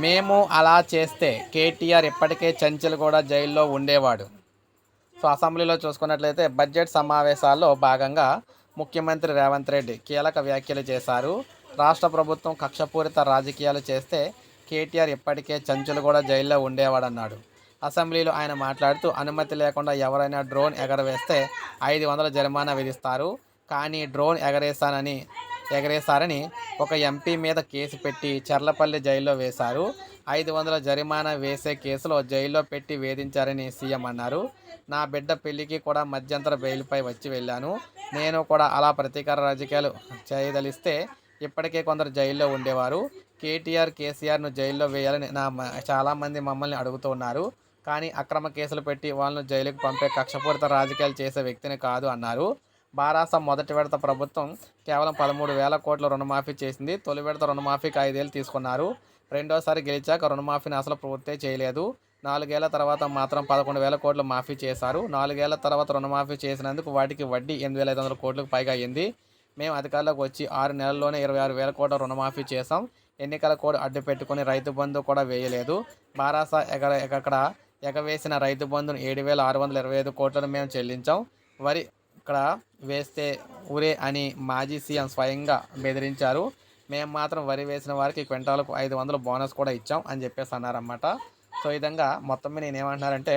మేము అలా చేస్తే కేటీఆర్ ఇప్పటికే చంచల్ కూడా జైల్లో ఉండేవాడు. సో అసెంబ్లీలో చూసుకున్నట్లయితే బడ్జెట్ సమావేశాల్లో భాగంగా ముఖ్యమంత్రి రేవంత్ రెడ్డి కీలక వ్యాఖ్యలు చేశారు. రాష్ట్ర ప్రభుత్వం కక్షపూరిత రాజకీయాలు చేస్తే కేటీఆర్ ఇప్పటికే చంచులు కూడా జైల్లో ఉండేవాడన్నాడు. అసెంబ్లీలో ఆయన మాట్లాడుతూ అనుమతి లేకుండా ఎవరైనా డ్రోన్ ఎగరవేస్తే ఐదు వందల జరిమానా విధిస్తారు. కానీ డ్రోన్ ఎగరేస్తానని ఎగరేశారని ఒక ఎంపీ మీద కేసు పెట్టి చర్లపల్లి జైల్లో వేశారు. ఐదు వందల జరిమానా వేసే కేసులో జైల్లో పెట్టి వేధించారని సీఎం అన్నారు. నా బిడ్డ పెళ్ళికి కూడా మధ్యంతర బెయిల్పై వచ్చి వెళ్ళాను. నేను కూడా అలా ప్రతీకార రాజకీయాలు చేయదలిస్తే ఇప్పటికే కొందరు జైల్లో ఉండేవారు. కేటీఆర్ కేసీఆర్ను జైల్లో వేయాలని నా చాలామంది మమ్మల్ని అడుగుతున్నారు కానీ అక్రమ కేసులు పెట్టి వాళ్ళను జైలుకు పంపే కక్షపూరిత రాజకీయాలు చేసే వ్యక్తిని కాదు అన్నారు. బారాస మొదటి విడత ప్రభుత్వం కేవలం పదమూడు వేల కోట్ల రుణమాఫీ చేసింది. తొలి విడత రుణమాఫీకి ఐదేళ్ళు తీసుకున్నారు. రెండోసారి గెలిచాక రుణమాఫీని అసలు పూర్తి చేయలేదు. నాలుగేళ్ళ తర్వాత మాత్రం పదకొండు వేల కోట్లు మాఫీ చేశారు. నాలుగేళ్ళ తర్వాత రుణమాఫీ చేసినందుకు వాటికి వడ్డీ ఎనిమిది వేల ఐదు వందల కోట్లకు పైగా అయ్యింది మేము అధికారంలోకి వచ్చి ఆరు నెలల్లోనే ఇరవై ఆరు వేల కోట్ల రుణమాఫీ చేసాం ఎన్నికల కోడ్ అడ్డు పెట్టుకుని రైతు బంధు కూడా వేయలేదు. బారాసా ఎగర ఎక్కడ ఎగవేసిన రైతు బంధును ఏడు వేల ఆరు వందల ఇరవై ఐదు కోట్లను మేము చెల్లించాం. వరి ఇక్కడ వేస్తే ఊరే అని మాజీ సీఎం స్వయంగా బెదిరించారు. మేము మాత్రం వరి వేసిన వారికి క్వింటాలకు ఐదు వందలు బోనస్ కూడా ఇచ్చాం అని చెప్పేసి అన్నారన్నమాట. సో ఈ విధంగా మొత్తం మీద నేనేమంటున్నారంటే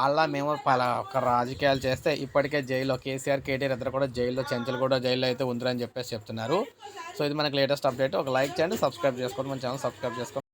అలా వాళ్ళ మేము పలా ఒక రాజకీయాలు చేస్తే ఇప్పటికే జైల్లో కేసీఆర్ కేటీఆర్ ఇద్దరు కూడా జైల్లో చెంచలు కూడా జైల్లో అయితే ఉందని చెప్పేసి చెప్తున్నారు. సో ఇది మనకి లేటెస్ట్ అప్డేట్. ఒక లైక్ చేయండి సబ్స్క్రైబ్ చేసుకోండి మన ఛానల్ సబ్స్క్రైబ్ చేసుకోండి.